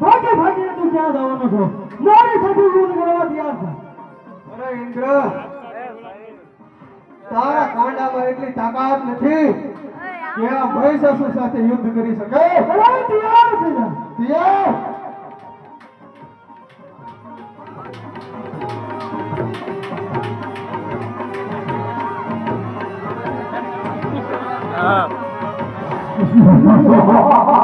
ભાગે ભાગીને તું ક્યાં જવાનો છો મારી સાથે યુદ્ધ કરવા તૈયાર છે અરે ઇન્દ્ર. તારા કાંડામાં એટલી તાકાત નથી કે આ મહિષાસુર સાથે યુદ્ધ કરી શકે. તૈયાર છે યાર. તિયા એ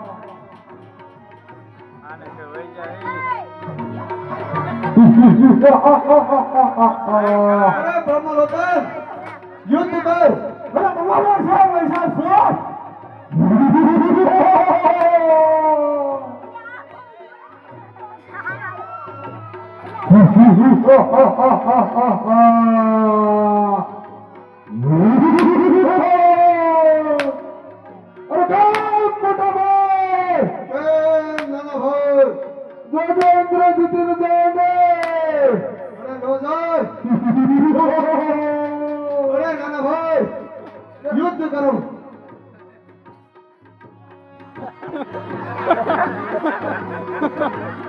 એ નાના ભાઈ રોજા અરે બ્રહ્મલોકન યુદ્ધ કર અરે ભગવાન છે વૈશાલ સોચ એ અરે નાના ભાઈ યુદ્ધ કરો.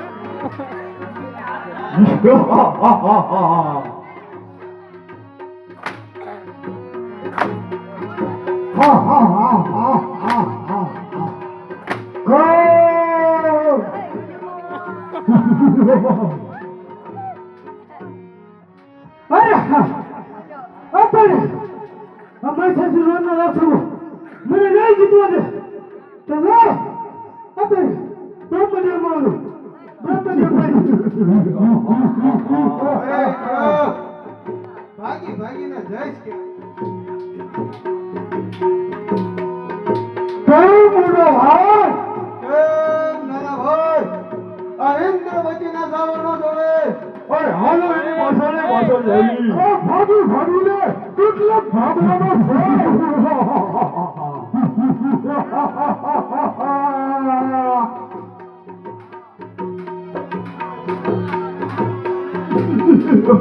અરે અત્યારે આ મૈસાસુર રામના રાક્ષસો મને નહીં જીતવા દે તો લે અત્યારે બ્રહ્મદેવ મારું ભાગી ભાગીને જઈશ કે કયું મોટો ભાઈ. નાના ભાઈ. આ ઇન્દ્ર વચ્ચે ના જવાનો જોડે પણ હાલો એની પાછળ પાછળ જઈ ભાગી ભાગીને કેટલા ભાગવાનો છે તો